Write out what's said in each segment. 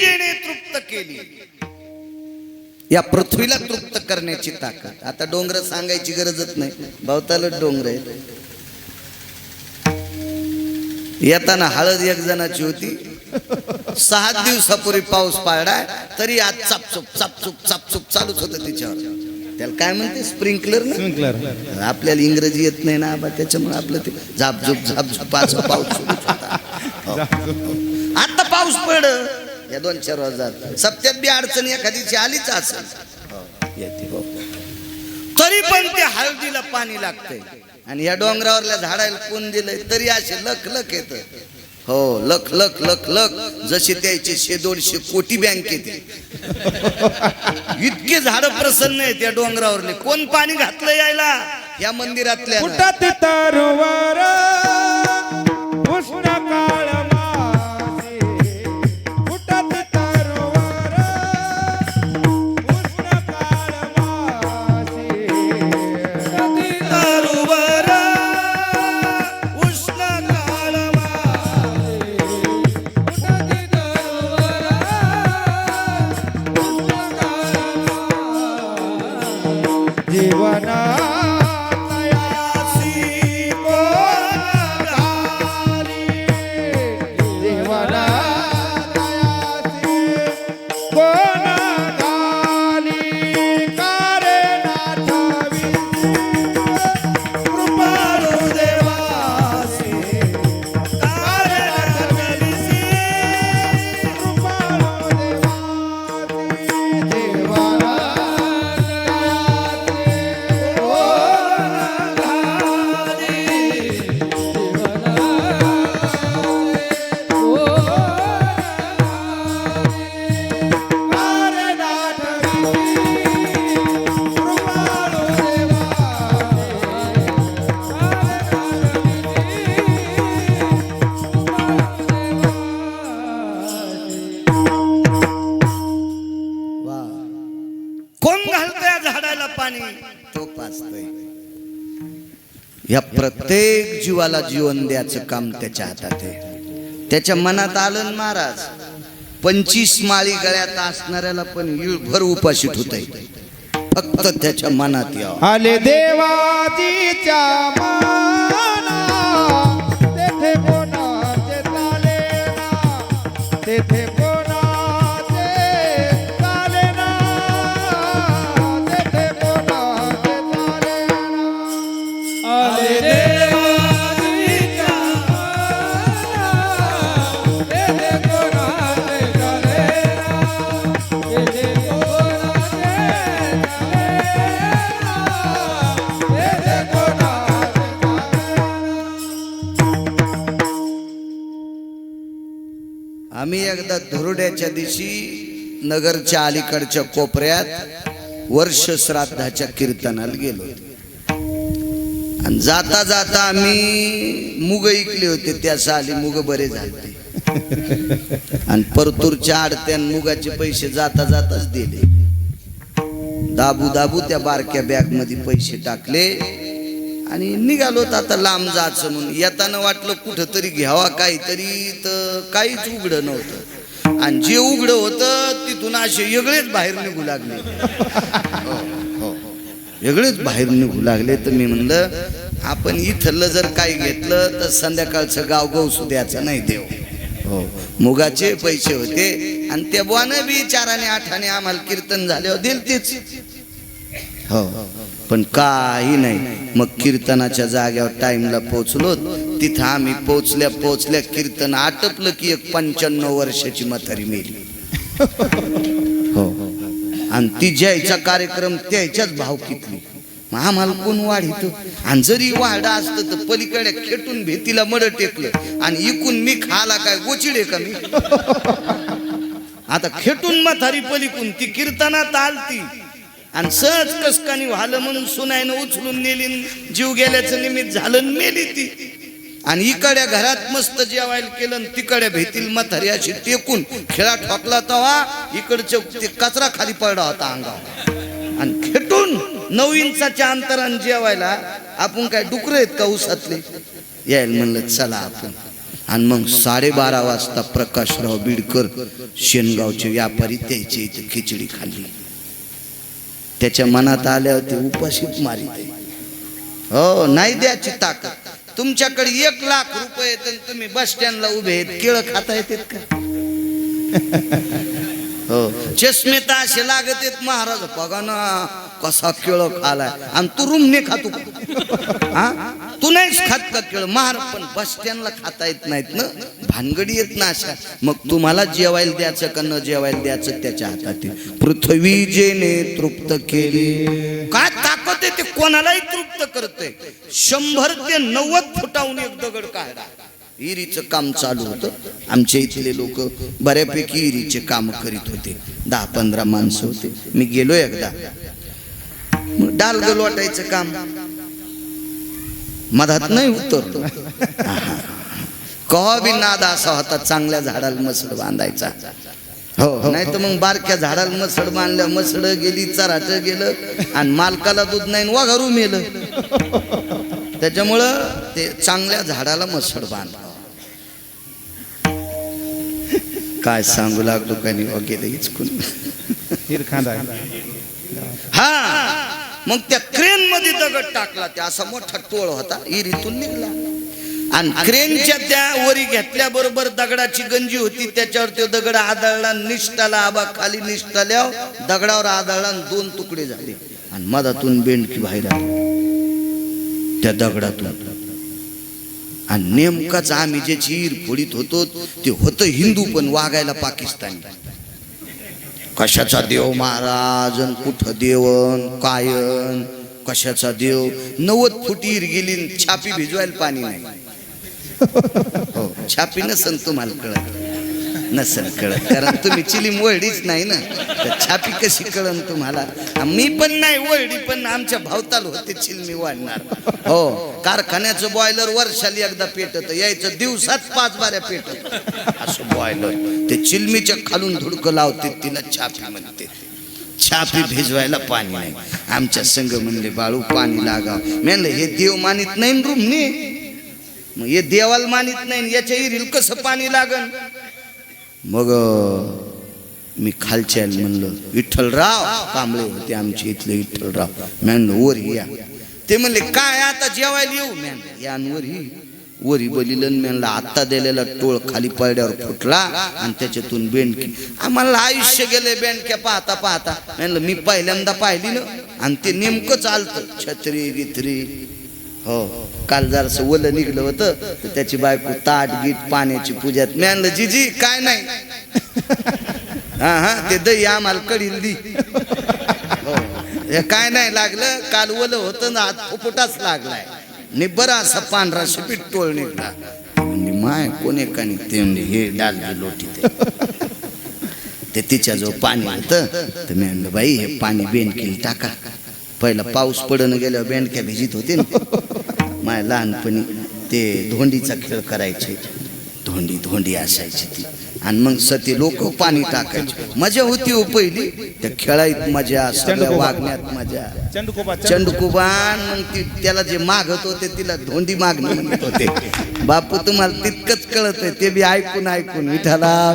गिरिजेने तृप्त केली. या पृथ्वीला तृप्त करण्याची ताकद. आता डोंगर सांगायची गरजच नाही. भवतालच डोंगर आहे येताना हळद एक जणाची होती. सहा दिवसापूर्वी पाऊस पाडला तरी आज चापचूप चापचूप चापचूप चालूच होतं तिच्यावर. त्याला काय म्हणते? स्प्रिंकलर ना? स्प्रिंकलर आपल्याला इंग्रजी येत नाही ना त्याच्यामुळे आपलं ते झापझुप झापझुप पाच पाऊस. हो. आता पाऊस पड या दोन चार हजार. सप्त्यात बी अडचण एखादीची आलीच असेल. येते हो. तरी पण त्या हळदीला पाणी लागतंय. आणि या डोंगरावरल्या झाडाला कोण दिलंय तरी असे लख लख येत. हो लख लख लख लख. जशी त्याची शे दोनशे कोटी बँक येते. इतके झाड प्रसन्न आहेत या डोंगरावरले. कोण पाणी घातलं यायला? या मंदिरातल्या जीवाला जीवन द्याचं काम त्याच्या हातात आहे. त्याच्या मनात आलं महाराज पंचवीस माळी गळ्यात असणाऱ्याला पण भर उपाशी होत फक्त त्याच्या मनात यावं. आले देवाजीच्या माना तेथे नगरच्या अलीकडच्या कोपऱ्यात वर्ष श्राद्धाच्या कीर्तनाला गेलो आणि जाता जाता आम्ही मुग ऐकले होते. त्या साली मुग बरे झाले आणि परतूरच्या आडत्यान मुगाचे पैसे जाता जाताच दिले. दाबू दाबू त्या बारक्या बॅगमध्ये पैसे टाकले. आणि निघालो तर आता लांब जायचं म्हणून. येताना वाटलं कुठं तरी घ्यावा काहीतरी तर काहीच उघडं नव्हतं. आणि जे उघडं होतं तिथून असे वेगळेच बाहेर निघू लागले. हो, हो, हो. वेगळेच बाहेर निघू लागले तर मी म्हणलं आपण इथलं जर काही घेतलं तर संध्याकाळचं गाव गवसू द्यायचं नाही देव. हो. मुगाचे पैसे होते आणि त्या बुवानं बी चाराने आठाने आम्हाला कीर्तन झाल्यावर दिलतेच. हो. पण काही नाही. मग कीर्तनाच्या जाग्यावर टाइमला पोचलो तिथं आम्ही पोचल्या पोचल्या कीर्तन आटपलं की एक पंच्याण्णव वर्षाची म्हातारी मेली. हो. आणि ती ज्यायचा कार्यक्रम त्याच्याच भाव कितली मग आम्हाला कोण वाढित? आणि जरी वाढा असतं तर पलीकडे खेटून भीतीला मड टेकलं. आणि इकून मी खाला काय गोचिडे का मी? आता खेटून म्हातारी पलीकून ती कीर्तनात आलती. आणि सहज कसकानी व्हालं म्हणून सुनायनं उचलून नेली जीव गेल्याचं निमित्त झालं मेली ती. आणि इकड्या घरात मस्त जेवायला केलं न तिकडच्या भीतील म्हातारी अशी टेकून. खेळा ठोकला तवा इकडच्या ते कचरा खाली पडला होता अंगावर. आणि खेटून नऊ इंचाच्या अंतराने जेवायला आपण काय डुकर आहेत का उसातले यायला म्हणलं चला आपण. आणि मग साडेबारा वाजता प्रकाशराव बीडकर शेनगावचे व्यापारी त्याचे इथे खिचडी खाल्ली. त्याच्या मनात आल्यावर ते उपाशीच हो नाही द्याची ताकद. तुमच्याकडे एक लाख रुपये तुम्ही बस स्टँडला उभे आहेत. केळं खाता येतात का? हो. चष्मे तर असे लागत आहेत महाराज बघा ना. कसा केळ खालाय? आणि तू रूमने खातो हा? तू नाहीच खात का केळ? मार पण बस स्टँडला खाता येत नाहीत ना? भानगडी येत ना अशा. मग तुम्हाला जेवायला द्यायचं का न जेवायला द्यायचं त्याच्या हातात पृथ्वी जेने तृप्त केली. काय ताकद आहे ते? कोणालाही तृप्त करते शंभर ते नव्वद फुटाहून एक दगड काढा. इरीचं काम चालू होतं. आमच्या इथले लोक बऱ्यापैकी इरीचे काम करीत होते. दहा पंधरा माणसं होते. मी गेलो एकदा. डाल लोटायचं काम. मधात नाही उतरलो. कवा बी नाद असा होता चांगल्या झाडाला मसड बांधायचा. हो नाही तर मग बारक्या झाडाला मसड बांधल्या मसड गेली चराट गेलं आणि मालकाला दूध नाही वाघारू मेलं. त्याच्यामुळं ते चांगल्या झाडाला मसड बांधावं. काय सांगू लागलो का नाही वगैरे हा. मग त्या क्रेन मध्ये दगड टाकला. त्या असा मोठा टोळ होता. इरीतून निघला. आणि क्रेनच्या त्या वरी घेतल्या बरोबर दगडाची गंजी होती. त्याच्यावर तो दगड आदळला. निष्ठाला आबा खाली निष्ठाल्या दगडावर आदळला दोन तुकडे झाले. आणि मधातून बेंडकी बाहेर आली. त्या दगडातून. आणि नेमकाच आम्ही जे चीर फोडीत होतो ते होतं हिंदू पण वागायला पाकिस्तानी. कशाचा देव महाराज अन कुठं देवन कायन कशाचा देव? नव्वद फुटीर गेली छापी भिजवायला पाणी नाही. हो छापी नसन तुम्हाला कळत. नसन कळत कारण तुम्ही चिलीम वळडीच नाही ना. तर छापी कशी कळन तुम्हाला? मी पण नाही वळडी पण आमच्या भावताल होते चिलमी वाढणार. हो कारखान्याचं बॉयलर वर्षाली एकदा पेटत यायचं दिवसात पाच बाऱ्या पेटत. असं बॉयलर ते चिलमीच्या खालून धुडकं लावते तिला छापी म्हणते. छापी भिजवायला पाणी नाही. आमच्या संघ म्हणले बाळू पाणी लागाव म्हणलं हे देव मानित नाही रूमने. मग हे देवाला मानित नाही याच्या इरील कसं पाणी लागन? मग मी खालच्या म्हणलं विठ्ठलराव कांबळे होते आमचे इथले विठ्ठलराव. म्हणलं वर या ते म्हणले काय आता जेवायला येऊ मॅन? या वर ही वरी बलिलन म्हणला आत्ता दिलेला टोळ खाली पडल्यावर फुटला आणि त्याच्यातून बेंडकी आम्हाला आयुष्य गेले बेंडक्या पाहता पाहता. म्हणलं मी पहिल्यांदा पाहिली ना आणि ते नेमकं चालतं. छत्री गित्री हो. काल जरासं ओलं निघलं होतं तर त्याची बायको ताट गीट पाण्याची पूजात म्यानलं जिजी जीजी काय नाही. हा हा ते दही आम्हाला कडील दी. हो. काय नाही लागलं काल ओलं होतं ना आज फुफुटाच लागलाय. नि बरा असा पांढरा शिपीट टोळ निघला. म्हणजे माय कोणी का नाही ते म्हणजे हे डालगी लोटी ते. ते तिच्या जो पाणी होतं तर मी म्हणलं बाई हे पाणी बेंडकीला टाका. पहिला पाऊस पडणं गेल्यावर बेंडक्या भिजित होते ना. माय लहानपणी ते धोंडीचा खेळ करायचे. धोंडी धोंडी असायची ती. आणि मग सती लोक पाणी टाकायचे. मजा होती हो पहिली. त्या खेळायत मजा सगळ्या. वागण्यात मजा. चंडकोबा चंडकुबान मग ती त्याला जे मागत होते तिला धोंडी मागणी म्हणत होते. बापू तुम्हाला तितकंच कळत आहे ते बी ऐकून ऐकून. विठाला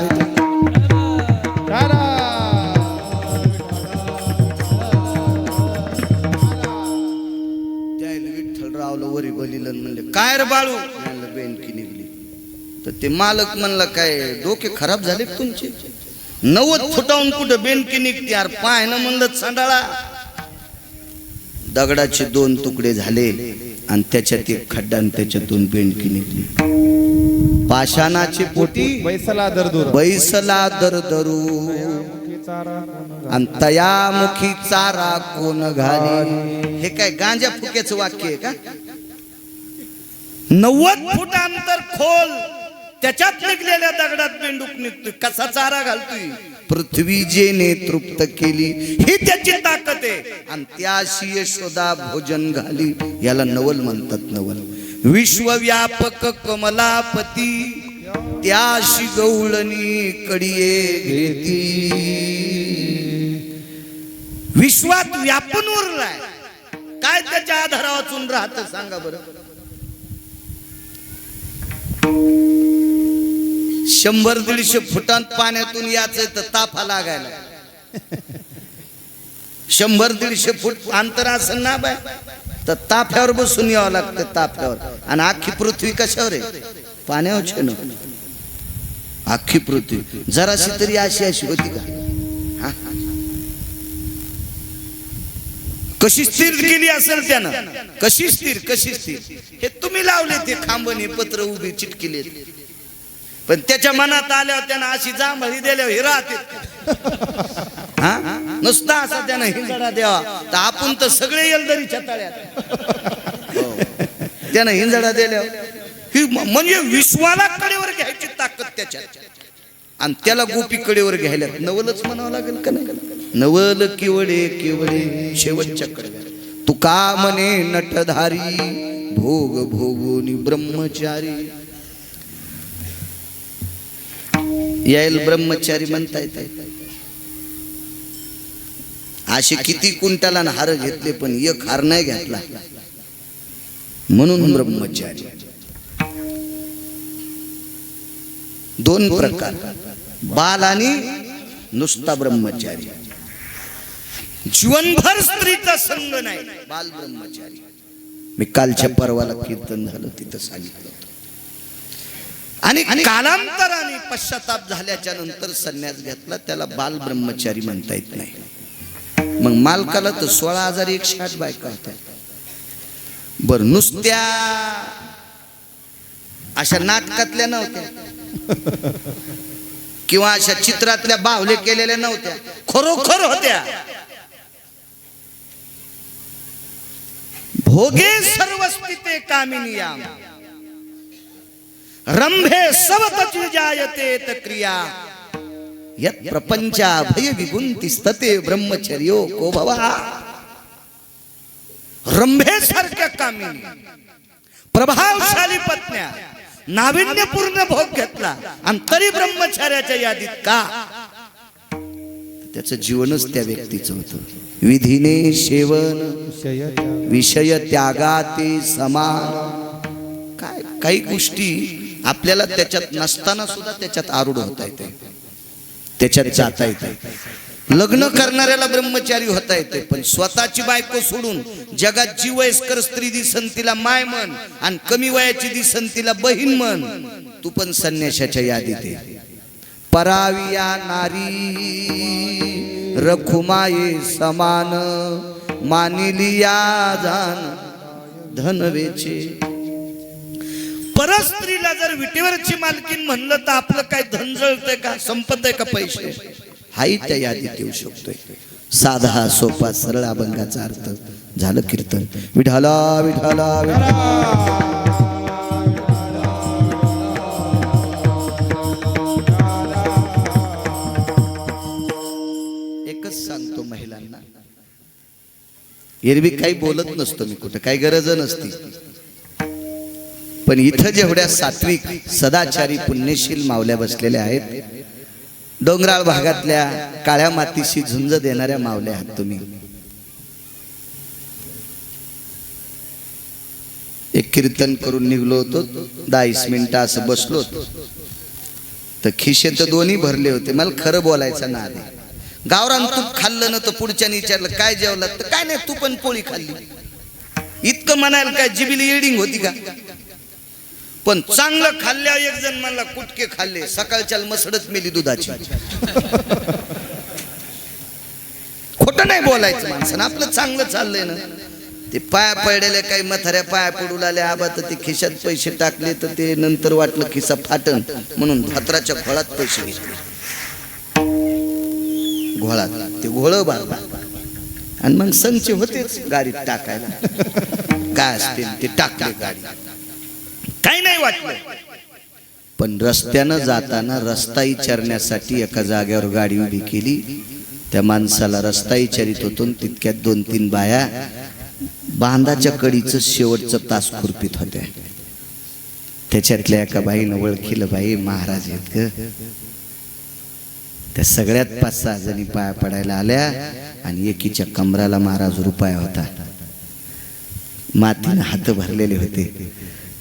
काय रे बाळू? म्हणलं बेनकी निघली. तर ते मालक म्हणला काय डोके खराब झाले तुमचे? नव्वद फुटावून कुठं बेनकी निघते यार? पाय ना म्हणलं सांडाळा. दगडाचे दोन तुकडे झाले आणि त्याच्यात एक खड्डा आणि त्याच्यातून बेंडकी निघली. पाषाणाची पोटी बैसला दरदूर बैसला दरदरू आणि तयामुखी चारा कोण घाली? हे काय गांजा फुक्याचं वाक्य आहे का? नव्वद फूट अंतर खोल त्याच्यात निघलेल्या दगडात बेंडूक निघतोय. कसा चारा घालतोय? पृथ्वी जेने तृप्त केली ही त्याची ताकद आहे. आणि त्याशी यशोदा भोजन घाली याला नवल म्हणतात नवल. विश्वव्यापक कमलापती त्याशी गवळणी कडिये घेती. विश्वात व्यापून उरलाय. काय त्याच्या आधारावाचून राहत सांगा बरं? शंभर दीडशे फुटांत पाण्यातून यायचंय तर ताफा लागायला. शंभर दीडशे फूट अंतर असेल ना बाय तर ताफ्यावर बसून यावं लागतं ताफ्यावर. आणि अख्खी पृथ्वी कशावर आहे? पाण्यावर ना अख्खी पृथ्वी. जराशी तरी अशी अशी होती का? कशी स्थिर केली असेल त्यानं? कशी स्थिर कशी स्थिर? हे तुम्ही लावले ते खांबणी पत्र उभी चिटकिले पण त्याच्या मनात आल्यावर त्यानं अशी जांभळी दिल्यावर हे राहते. हा? नुसता असा त्यानं हिंजडा द्यावा. तर आपण तर सगळे येल तरी छताळ्यात त्यानं हिंजडा दिल्यावर ही म्हणजे विश्वाला कडेवर घ्यायची ताकद त्याच्यात. आणि त्याला गोपी कडेवर घ्यायला नवलच म्हणावं लागेल का नाही? नवल किवडे किवडे शेवटच्या कडव्या तू का म्हणे नटधारी भोग भोगोनी ब्रह्मचारी. यायल ब्रह्मचारी म्हणता येत असे किती कुंटाला हार घेतले पण एक हार नाही घेतला. म्हणून ब्रह्मचारी. दोन प्रकार. बाल आणि नुसता ब्रह्मचारी. जीवनभर स्त्रीचा संग नाही. बाल ब्रह्मचारी. मी कालच्या परवाला कीर्तन झालं तिथं सांगितलं आणि कालांतराने पश्चाताप झाल्याच्यानंतर संन्यास घेतला त्याला बाल ब्रह्मचारी म्हणता येत नाही. मग मालकाला तर सोळा हजार एकशे आठ बायका होत्या. बर नुसत्या अशा नाटकातल्या नव्हत्या. किंवा अशा चित्रातल्या बाहुले केलेल्या नव्हत्या. खरोखर होत्या. भोगे सर्वस्थिते कामिनियाम. रंभे सवत जायते त क्रिया। यत प्रपंचा भय विगुंती स्तते ब्रह्मचर्यो को भवा। रंभे सारख्या कामिनी। प्रभावशाली पत्न्या। नाविन्यपूर्ण भोग घेतला। आणि तरी ब्रह्मचार्याच्या यादीत का? त्याचं जीवनच त्या व्यक्तीचं होतं। विधीने सेवन विषय त्यागाते समान काय काही गोष्टी आपल्याला त्याच्यात नसताना सुद्धा त्याच्यात आरूढ होता येते. त्याच्यात जाता येते. लग्न करणाऱ्याला ब्रह्मचारी होता येते पण स्वतःची बायको सोडून जगात जी वयस्कर स्त्री दिसन तिला माय म्हण आणि कमी वयाची दिसन तिला बहीण म्हण तू पण संन्याशाच्या यादीत ये. पराविया नारी रखुमाये समान मानिलिया जान धनवेचे परस्त्रीला जर विटेवरची मालकीन म्हणलं तर आपलं काय धनजळतंय का? संपत आहे का पैसे? हाही त्या यादीत येऊ शकतोय. साधा सोपा सरळ अभंगाचा अर्थ झालं कीर्तन. विठाला विठाला विठाला एकच सांगतो महिलांना. एरवी काही बोलत नसतो मी कुठं. काही गरज नसती. पण इथं जेवढ्या सात्विक सदाचारी पुण्यशील मावल्या बसलेल्या आहेत डोंगराळ भागातल्या काळ्या मातीशी झुंज देणाऱ्या मावल्या आहात तुम्ही. एक कीर्तन करून निघलो होतो दहावीस मिनिटं असं बसलो होतो. तर खिशे तर दोन्ही भरले होते मला खरं बोलायचं ना आधी. गावरान तूप खाल्लं ना तर पुढच्याने विचारलं काय जेवलं तर काय नाही तू पण पोळी खाल्ली. इतकं म्हणायला काय जिबिली एडिंग होती का? पण चांगलं खाल्ल्या एक जण म्हणला कुटके खाल्ले सकाळच्या मसडच मेली दुधाची. खोट नाही बोलायचं माणसानं आपलं चांगलं चाललंय ना. ते पाया पडलेले काही मथाऱ्या पाया पडू लागल्या आबा तर ते खिशात पैसे टाकले तर ते नंतर वाटलं खिसा फाटण म्हणून भात्राच्या घोळात पैसे घेतले. घोळात ते घोळ बाबा. आणि मग संच होतेच गाडीत टाकायला. काय असतील ते टाकले गाडी काही नाही वाटलं. पण रस्त्यानं जाताना रस्ता विचारण्यासाठी एका जागेवर गाडी उभी केली. त्या माणसाला रस्ता विचारित होतो तितक्यात दोन तीन बाया बांधाच्या कडीचं शेवटचं तास खुरपीत होत्या. त्याच्यातल्या एका बाईनं ओळखीलं बाई महाराज आहेत ग. त्या सगळ्यात पाच सहा जणी पाया पडायला आल्या आणि एकीच्या कमराला महाराज रुपया होता. मातीनं हात भरलेले होते.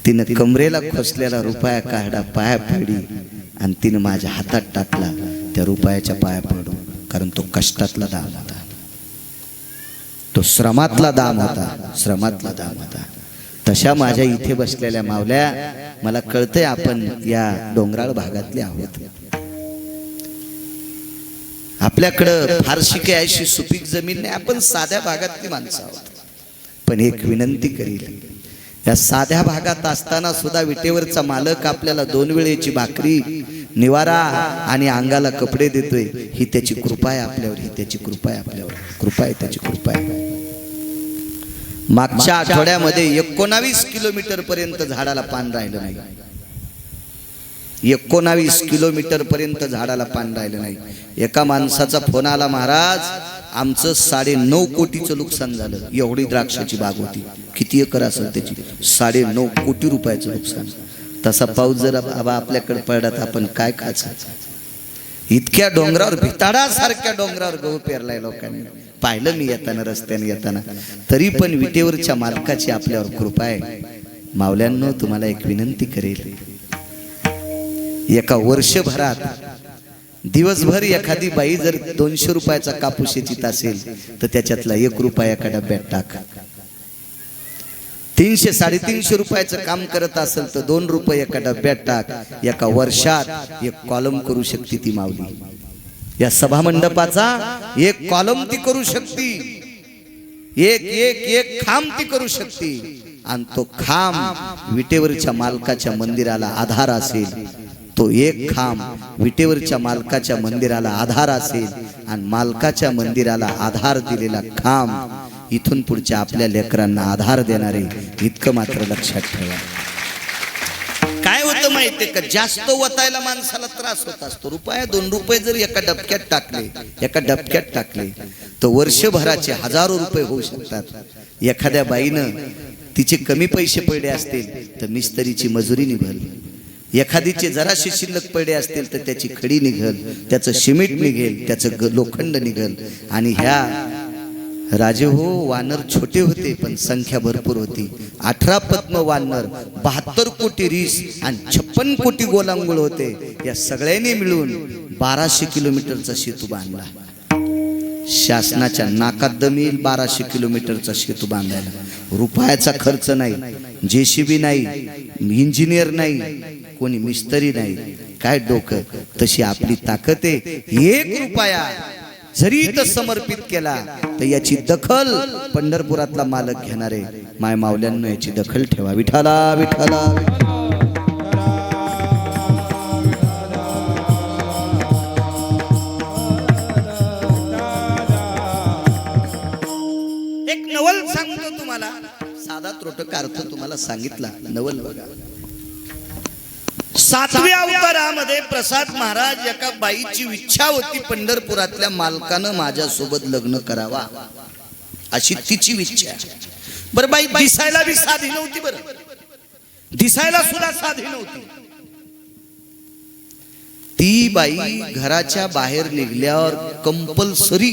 तिनं कमरेला खोसलेला रुपया काढा पाया पडी आणि तिनं माझ्या हातात टाकला. त्या रुपयाच्या पाया पडू कारण तो कष्टातला दाम होता. तो श्रमातला दाम होता श्रमातला दाम होता. तशा माझ्या इथे बसलेल्या मावल्या मला कळतंय आपण या डोंगराळ भागातले आहोत. आपल्याकडं फारशी काही अशी सुपीक जमीन नाही आपण साध्या भागातली माणसं आहोत. पण एक विनंती करील या साध्या भागात असताना सुद्धा विटेवरचा मालक आपल्याला दोन वेळेची भाकरी निवारा आणि अंगाला कपडे देतोय. ही त्याची कृपा आहे आपल्यावर ही त्याची कृपा आहे आपल्यावर. कृपा आहे त्याची कृपा आहे. मागच्या आठवड्यामध्ये एकोणावीस किलोमीटर पर्यंत झाडाला पान राहिलं नाही. एकोणावीस किलोमीटर पर्यंत झाडाला पान राहिलं नाही. एका माणसाचा फोन आला महाराज आमचं साडे नऊ कोटीचं नुकसान झालं. एवढी द्राक्षाची बाग होती. किती एकर असेल त्याची? साडे नऊ कोटी रुपयाचं नुकसान. तसा पाऊस जर बाबा आपल्याकडे पडला तर आपण काय खायचं? इतक्या डोंगरावर भिताडासारख्या डोंगरावर गहू पेरलाय लोकांनी. पाहिलं मी येताना रस्त्याने येताना. तरी पण विटेवरच्या मालकाची आपल्यावर कृपा आहे. मावल्यांनो तुम्हाला एक विनंती करेल. एका वर्षभरात दिवसभर एखादी बाई जर दोनशे रुपयाचा कापूस येत असेल तर त्याच्यातला एक रुपया एका डब्यात टाक. तीनशे साडेतीनशे रुपयाचं काम करत असेल तर दोन रुपये एका डब्यात टाक. एका वर्षात एक कॉलम करू शकते ती माऊली. या सभा मंडपाचा एक कॉलम ती करू शकते. एक एक एक खांब ती करू शकते. आणि तो खांब विटेवरच्या मालकाच्या मंदिराला आधार असेल. तो एक खांब विटेवरच्या मालकाच्या मंदिराला आधार असेल आणि मालकाच्या मंदिराला आधार दिलेला खांब इथून पुढच्या आपल्या लेकरांना आधार देणारे इतकं मात्र लक्षात ठेवा. काय होतं माहितीये का? जास्त वतायला माणसाला त्रास होत असतो. रुपया दोन रुपये जर एका डबक्यात टाकले एका डबक्यात टाकले तर वर्षभराचे हजारो रुपये होऊ शकतात. एखाद्या बाईनं तिचे कमी पैसे पडले असतील तर मिस्त्रीची मजुरी निघल एखादीचे जराशी शिल्लक पडे असतील तर त्याची खडी निघल त्याचं सिमेंट निघेल त्याचं ग- लोखंड निघल. आणि ह्या राजे हो वानर छोटे होते पण संख्या भरपूर होती. अठरा पद्म वानर बहात्तर कोटी रीस आणि छप्पन कोटी गोलांगुळ होते. या सगळ्यांनी मिळून बाराशे किलोमीटरचा सेतू बांधला. शासनाच्या नाकात दम येईल बाराशे किलोमीटरचा सेतू बांधायला. रुपयाचा खर्च नाही जेसीबी नाही इंजिनियर नाही कोणी मिस्त्री नाही. काय डोकं? तशी आपली ताकद आहे. एक रुपया जरी इथं समर्पित केला तर याची दखल पंढरपुरातला मालक घेणारे माय मावल्यांना याची दखल ठेवा. विठाला विठाला एक नवल सांगतो तुम्हाला. साधा त्रोटक अर्थ तुम्हाला सांगितला. नवल बघा. सातव्या अवतारामध्ये प्रसाद महाराज एका बाईची इच्छा होती पंढरपुरातल्या मालकानं माझ्यासोबत लग्न करावा. अशी तिची इच्छा. बरं बाई दिसायला बी साधी नव्हती बरं. दिसायला सुद्धा साधी नव्हती. ती बाई घराच्या बाहेर निघल्यावर कंपल्सरी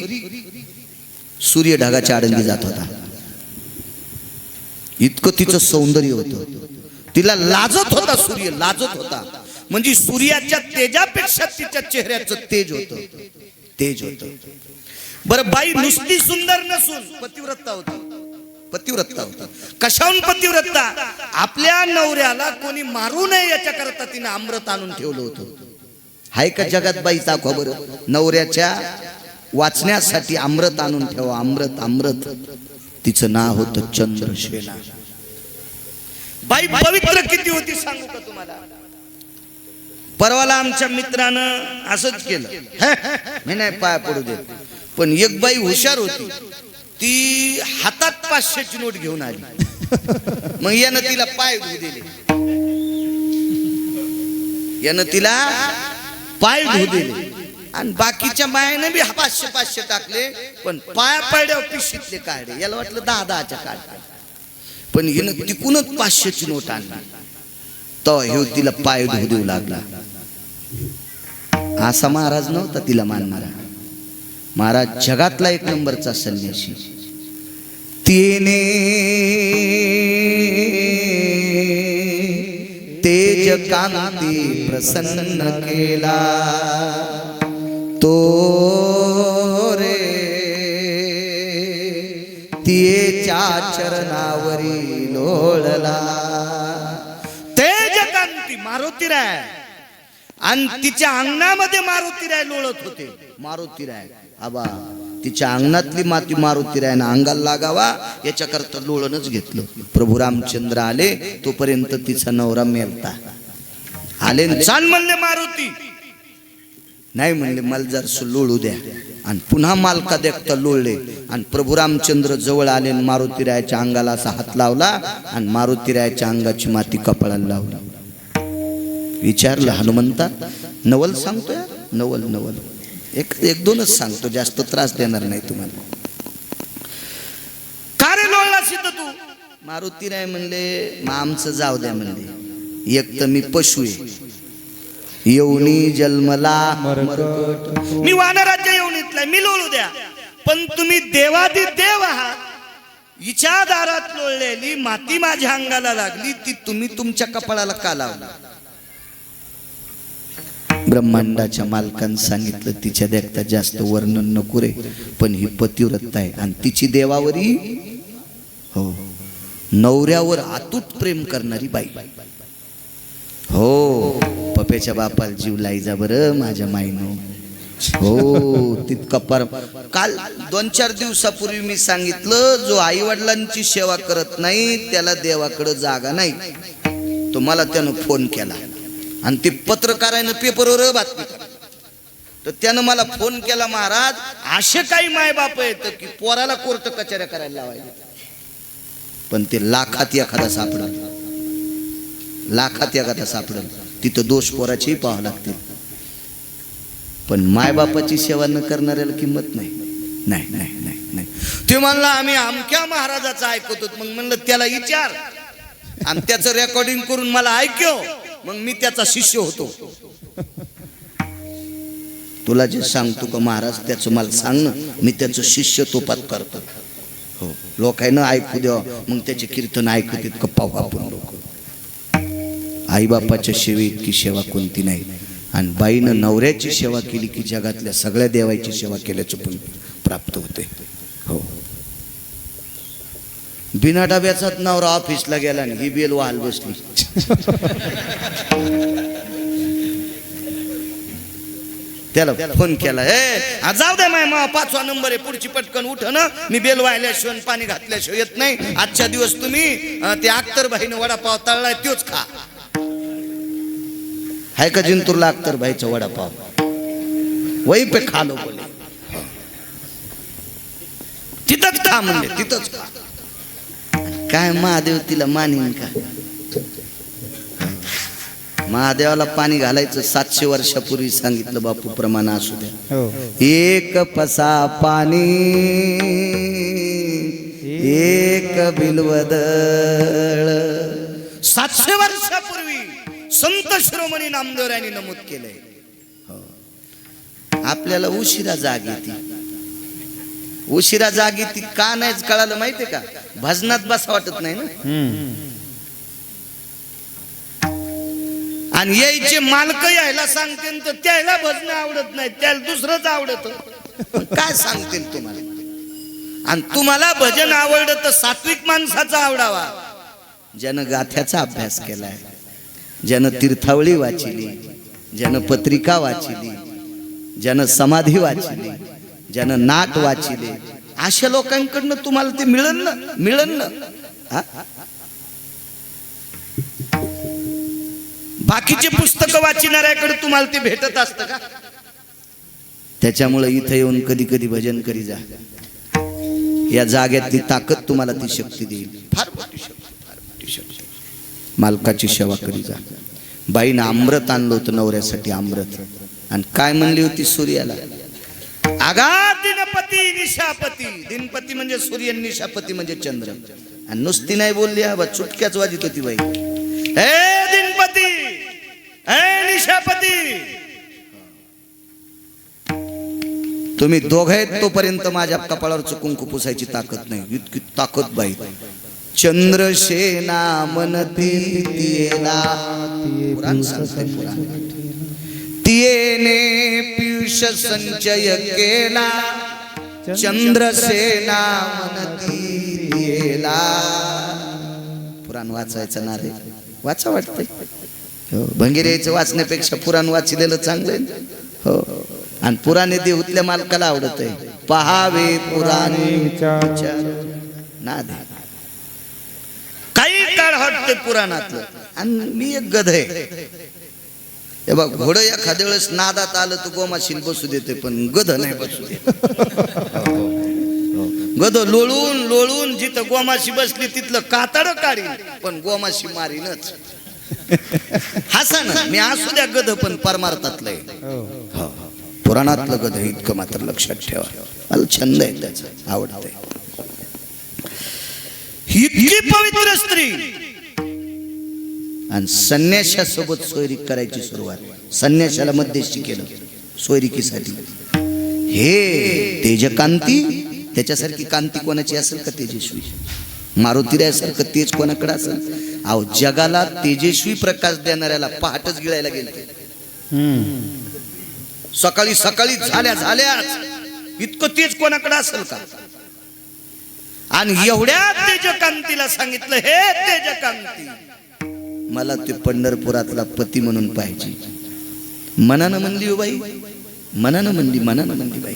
सूर्य ढगाच्या आडंगी जात होता. इतकं तिचं सौंदर्य होतं. तिला लाजत होता सूर्य लाजत होता. म्हणजे सूर्याच्या तेजापेक्षा तिच्या चेहऱ्याचं तेज होत. तेज होत. बरं बाई नुसती सुंदर नसून पतिव्रता होती. पतिव्रता होता. कशाहून पतिव्रता? आपल्या नवऱ्याला कोणी मारू नये याच्या करता तिने अमृत आणून ठेवलं होतं. हाय का जगात बाईचा खबर नवऱ्याच्या वाचण्यासाठी अमृत आणून ठेवा. अमृत अमृत. तिचं नाव होतं चंद्रशेला. बाई पवित्र किती होती सांगू का तुम्हाला? परवाला आमच्या मित्रानं असंच केलं. मी नाही पाय पडू देत. पण एक बाई हुशार होती. ती हातात पाचशेची नोट घेऊन आली. मग यानं तिला पाय धुवू दिले. यानं तिला पाय धुऊ दिले. आणि बाकीच्या मायाने बी पाचशे पाचशे टाकले. पण पाया पाड्या पिशीतले काढले याला वाटलं दहा दहाच्या काढ पण हिनं तिकूनच पाचशेची नोट आणली. तो हे तिला पाय धुऊ देऊ लागला. असा महाराज नव्हता तिला मानणारा महाराज जगातला एक नंबरचा संन्यासी तिने तेज कांती प्रसन्न केला. तो चरणावरी लोळला. तेज कांती मारुतीराय आणि तिच्या अंगणामध्ये मारुतीराय लोळत होते. मारुतीराय आबा तिच्या अंगणातली माती मारुतीराय ना अंगाला लागावा याच्याकरता लोळणच घेतलं. प्रभू रामचंद्र आले तोपर्यंत तिचा नवरा मेलता. आले चाल म्हणले मारुती. नाही म्हणले मला जर लोळू द्या. आणि पुन्हा मालका देखता लोळले. आणि प्रभू रामचंद्र जवळ आले आणि मारुतीरायाच्या अंगाला असा हात लावला आणि मारुतीरायाच्या अंगाची माती कपाळाला लावली. विचारलं हनुमंता नवल सांगतोय? नवल नवल. एक एक दोनच सांगतो जास्त त्रास देणार नाही तुम्हाला. का रे लोळला सिद्ध तू? मारुतीराय म्हणले मग आमचं जाऊ द्या म्हणले. एक तर मी पशु आहे. येऊनी जन्मला मरकट. मी वानराज्य येऊन इथलाय मी लोळू द्या. पण तुम्ही देवादी देव आहात. हिच्या दारात लोळलेली माती माझ्या अंगाला लागली ती तुम्ही तुमच्या कपाळाला का लावला? ब्रह्मांडाच्या मालकानं सांगितलं तिच्या देखता जास्त वर्णन नको रे पण ही पतिव्रत आहे. आणि तिची देवावरी? हो. नवऱ्यावर अतूट प्रेम करणारी बाई. हो. पप्याच्या बापाला जीव लाईजा बरं माझ्या माईनो. हो तितका पर काल दोन चार दिवसापूर्वी मी सांगितलं जो आई वडिलांची सेवा करत नाही त्याला देवाकडे जागा नाही. तो मला त्यानं फोन केला. आणि ते पत्रकारानं पेपरवर बातमी तर त्यानं मला फोन केला महाराज असे काही मायबाप आहेत की पोराला कोर्ट कचऱ्या करायला लावायला पण ते लाखात एखादा सापडल. लाखात एखादा सापडल. तिथं दोष पोराचेही पाहावं लागतील. पण मायबापाची सेवा न करणाऱ्याला किंमत नाही. नाही नाही नाही नाही. ते म्हणला आम्ही अमक्या महाराजाचं ऐकतो. मग म्हणलं त्याला विचार. आणि त्याचं रेकॉर्डिंग करून मला ऐकव. मग मी त्याचा शिष्य होतो. तुला जे सांगतो का महाराज त्याचं मला सांग ना. मी त्याचं शिष्य तोपात करतो. हो लोकांना ऐकू द्या मग त्याचे कीर्तन ऐकू इतकं पाहू आपण लोक. आईबापाच्या सेवे इतकी सेवा कोणती नाही. आणि बाईनं नवऱ्याची सेवा केली की जगातल्या सगळ्या देवाची सेवा केल्याचं पण प्राप्त होते. हो. बिना डब्याचाच नवरा ऑफिसला गेला आणि ही बेल वाल बसली. त्याला फोन केला हे जाऊ दे माय मा पाचवा नंबर आहे पुढची पटकन उठ ना. मी बेल वाहिल्याशिवाय आणि पाणी घातल्याशिवाय येत नाही. आजच्या दिवस तुम्ही ते अख्तरबाईनं वडापाव तळलाय तोच खा. हाय का जिंतूरला अख्तर भाईचा वडापाव. वही पे खालो बोले. तिथंच खा म्हणले तिथंच खा. काय महादेव तिला मानीन का? महादेवाला पाणी घालायचं सातशे वर्षापूर्वी सांगितलं बापू प्रमाण असू द्या. हो. एक पसा पाणी एक बिलवदळ. सातशे वर्षापूर्वी संत शिरोमणी नामदेव यांनी नमूद केलंय. हो. आपल्याला उशिरा जाग येते. उशिरा जाग येते का नाहीच कळालं माहितीये का? भजनात बस वाटत नाही ना? आणि यायचे मालक यायला सांगते तर त्याला भजन आवडत नाही त्याला दुसरंच आवडत. काय सांगतील तुम्हाला? आणि तुम्हाला भजन आवडत तर सात्विक माणसाचा आवडावा. ज्यानं गाथ्याचा अभ्यास केलाय. ज्यानं तीर्थावळी वाचिली ज्यानं पत्रिका वाचिली ज्यानं समाधी वाचिली ज्यानं नाट वाचिले अशा लोकांकडनं तुम्हाला ते मिळन ना मिळन ना. बाकीचे पुस्तक वाचणाऱ्याकडे तुम्हाला ते भेटत असतं का? त्याच्यामुळे इथं येऊन कधी कधी भजन करी जा. या जाग्यातली ताकद तुम्हाला ती शक्ती देईल. फार मोठी शक्ती फार मोठी शक्ती. मालकाची सेवा करी जा. बाईनं अमृत आणलं होतं नवऱ्यासाठी अमृत. आणि काय म्हणली होती सूर्याला? आगा दिनपती निशापती. दिनपती म्हणजे सूर्य निशापती म्हणजे चंद्र. आणि नुसती नाही बोलली हा बा चुटक्याच वाजित होती बाई. ए दिनपती! ए निशापती! तुम्ही दोघं आहेत तोपर्यंत माझ्या कपाळावर चुकून पुसायची ताकद नाही. इतकी ताकद बाई. चंद्रसेना मन तियेला तियेने पियुष संचय केला. चंद्रसेना मन तिला पुराण वाचायचं ना रे वाचा वाटतंय. हो वाचण्यापेक्षा पुराण वाचलेलं चांगलं आहे हो. आणि पुराणे देऊतल्या मालकाला आवडत आहे पहावे पुराणे ना ते पुराणातलं. आणि मी एक गध आहे. हे बघ घोडं एखाद्या वेळेस नादात आलं तर गोमाशील बसू देते पण गध नाही बसू दे गद लोळून लोळून जिथं गोमाशी बसली तिथलं कातड काढी पण गोमाशी मारीनच. हसन मी असू द्या गध पण परमार्थातलंय. हो. पुराणातलं गध इतकं मात्र लक्षात ठेवा. मला छंद आहे त्याचा आवडत इतकी पवित्र स्त्री. आणि संन्याशासोबत सोयरीक करायची सुरुवात. संन्याशाला मध्यस्थी केलं सोयरिकीसाठी. हे तेजकांती त्याच्यासारखी कांती कोणाची असेल का तेजस्वी? मारुती असेल का तेज कोणाकडे असेल? अहो जगाला तेजस्वी प्रकाश देणाऱ्याला पहाटच गिळायला गेले सकाळी सकाळी झाल्या झाल्याच इतकं तेज कोणाकडे असेल का? आणि एवढ्या तेजकांतीला सांगितलं हे तेजकांती मला ते पंढरपुरातला पती म्हणून पाहिजे मनानं म्हणली हो बाई. मनानं म्हणली मनानं म्हणली बाई.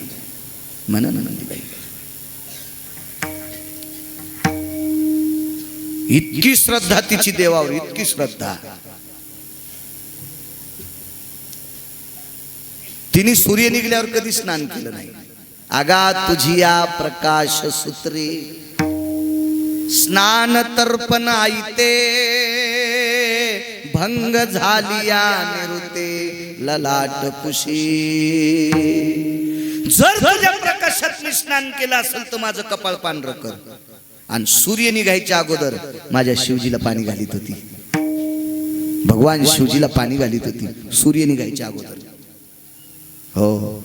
मनानं म्हणली बाई. इतकी श्रद्धा तिची देवावर इतकी श्रद्धा. तिने सूर्य निघल्यावर कधी स्नान केलं नाही. आगा तुझी या प्रकाश सूत्रे. स्नान तर्पण आईते. भंग झालिया निरुते ललाट कुशी जर तुझ्या प्रकाशात मी स्नान केलं असेल तर माझं कपाळ पांढर कर आणि सूर्य निघायच्या अगोदर माझ्या शिवजीला पाणी घालीत होती. भगवान शिवजीला पाणी घालीत होती सूर्य निघायच्या अगोदर. हो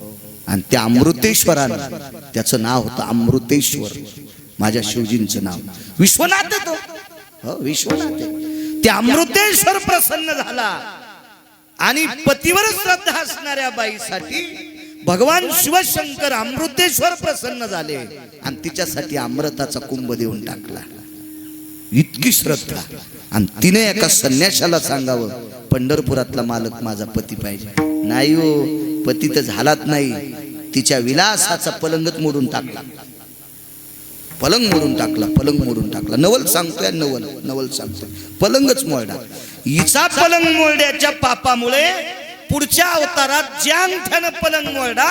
आणि त्या अमृतेश्वरानं त्याचं नाव होतं अमृतेश्वर माझ्या शिवजींचं नाव. विश्वनाथ तो. हो विश्वनाथ त्या अमृतेश्वर प्रसन्न झाला. आणि पतीवर श्रद्धा असणाऱ्या बाईसाठी भगवान शिवशंकर अमृतेश्वर प्रसन्न झाले आणि तिच्यासाठी अमृताचा कुंभ देऊन टाकला. इतकी श्रद्धा. आणि तिने एका संन्याशाला सांगावं पंढरपुरातला मालक माझा पती पाहिजे. नाही हो पती तर झालाच नाही. तिच्या विलासाचा पलंगच मोडून टाकला. पलंग मोडून टाकला पलंग मोडून टाकला. नवल सांगतोय नवल नवल सांगतोय. पलंगच मोडला हिचा पलंग मोडण्याच्या पापामुळे पुढच्या अवतारात ज्या अंगठ्यानं पलंग मोरडा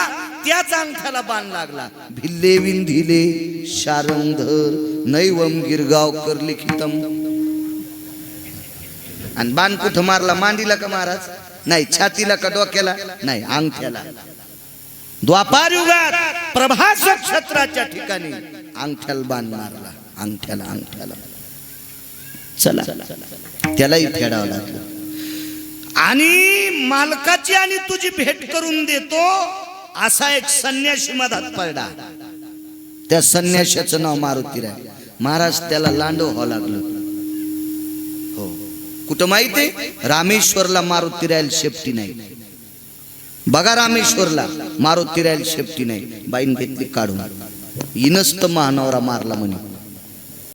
त्याच अंगठ्याला बाण लागला. भिल्ले विंधिले शारंधर नैवम गिरगावकर लिखितम. आणि बाण कुठं मारला? मांडीला का महाराज? नाही छातीला का डोक्याला? नाही अंगठ्याला. द्वापार युगात प्रभास क्षेत्राच्या ठिकाणी अंगठ्याला बाण मारला अंगठ्याला अंगठ्याला. चला त्यालाही फेडावं लागलं. आणि मालकाची आणि तुझी भेट करून देतो असा एक संन्यासी मधात पडला. त्या संन्याशाचं नाव मारुती राय. महाराज त्याला लांडो व्हावं लागलं. हो. कुठं माहिती रामेश्वरला मारुती रायल शेपटी नाही. बघा रामेश्वरला मारुती रायल शेपटी नाही. बाईन घेतली काढून. इनस्त महानवरा मारला म्हणे.